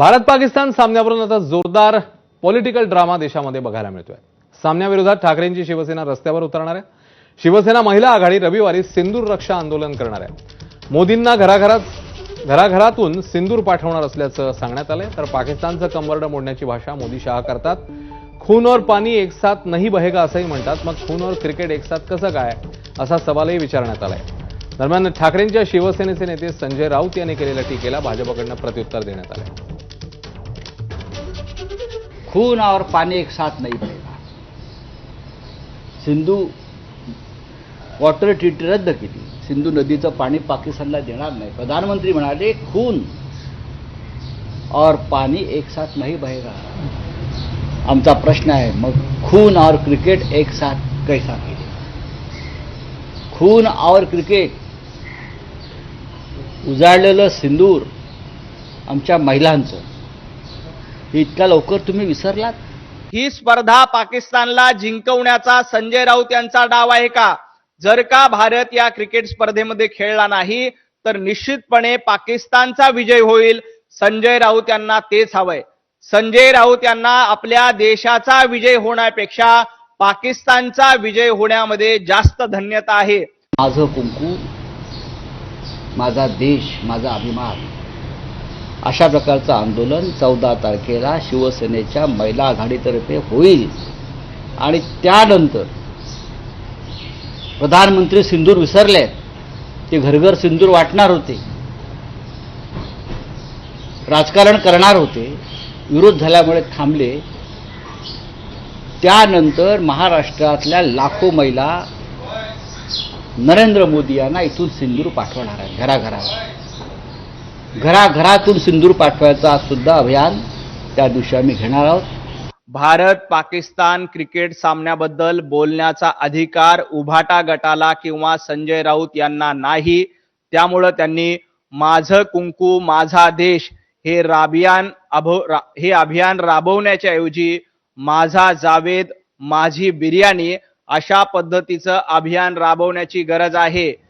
भारत पाकिस्तान सामन्यावरून आता जोरदार political drama देशामध्ये बघायला मिळतोय. सामन्याविरोधात ठाकरेंची शिवसेना रस्त्यावर उतरणार आहे. शिवसेना महिला आघाडी रविवारी सिंदूर रक्षा आंदोलन करणार आहे. मोदींना घराघरात घराघरातून सिंदूर पाठवणार असल्याचं सांगण्यात आलंय. तर पाकिस्तानचं कंबरडं मोडण्याची भाषा मोदी शहा करतात. खून और पाणी एक साथ नाही बहेगा असंही म्हणतात. मग खून और क्रिकेट एक साथ कसं काय असा सवालही विचारण्यात आलाय. दरम्यान ठाकरेंच्या शिवसेनेचे नेते संजय राऊत यांनी केलेल्या टीकेला भाजपकडनं प्रत्युत्तर देण्यात आलंय. खून और पानी एक साथ नहीं बहेगा सिंधू वॉटर ट्रीटी रद्द केली. सिंधू नदीचं पाणी पाकिस्तानला देणार नाही. प्रधानमंत्री म्हणाले खून और पाणी एक साथ नाही बहेगा आमचा प्रश्न आहे मग खून और क्रिकेट एक साथ कैसा केले? खून और क्रिकेट उजाळलेलं सिंदूर आमच्या महिलांचं हे इतक्या लवकर तुम्ही विसरलात? ही स्पर्धा पाकिस्तानला जिंकवण्याचा संजय राऊत यांचा डाव आहे का? जर का भारत या क्रिकेट स्पर्धेमध्ये खेळला नाही तर निश्चितपणे पाकिस्तानचा विजय होईल. संजय राऊत यांना तेच हवंय. संजय राऊत यांना आपल्या देशाचा विजय होण्यापेक्षा पाकिस्तानचा विजय होण्यामध्ये जास्त धन्यता आहे. माझं कुंकू माझा देश माझा अभिमान अशा प्रकारचं आंदोलन चौदा तारखेला शिवसेनेच्या महिला आघाडीतर्फे होईल. आणि त्यानंतर प्रधानमंत्री सिंदूर विसरले ते घरघर सिंदूर वाटणार होते राजकारण करणार होते विरोध झाल्यामुळे थांबले. त्यानंतर महाराष्ट्रातल्या लाखो महिला नरेंद्र मोदी यांना इथून सिंदूर पाठवणार आहेत घराघरात. घराघरातून सिंदूर पाठवायचा सुद्धा अभियान त्या दिवशी आम्ही घेणार आहोत. भारत पाकिस्तान क्रिकेट सामन्याबद्दल बोलण्याचा अधिकार उभाटा गटाला किंवा संजय राऊत यांना नाही. त्यामुळं त्यांनी माझं कुंकू माझा देश हे राबियान अभो रा- हे अभियान राबवण्याच्या ऐवजी माझा जावेद माझी बिर्याणी अशा पद्धतीचं अभियान राबवण्याची गरज आहे.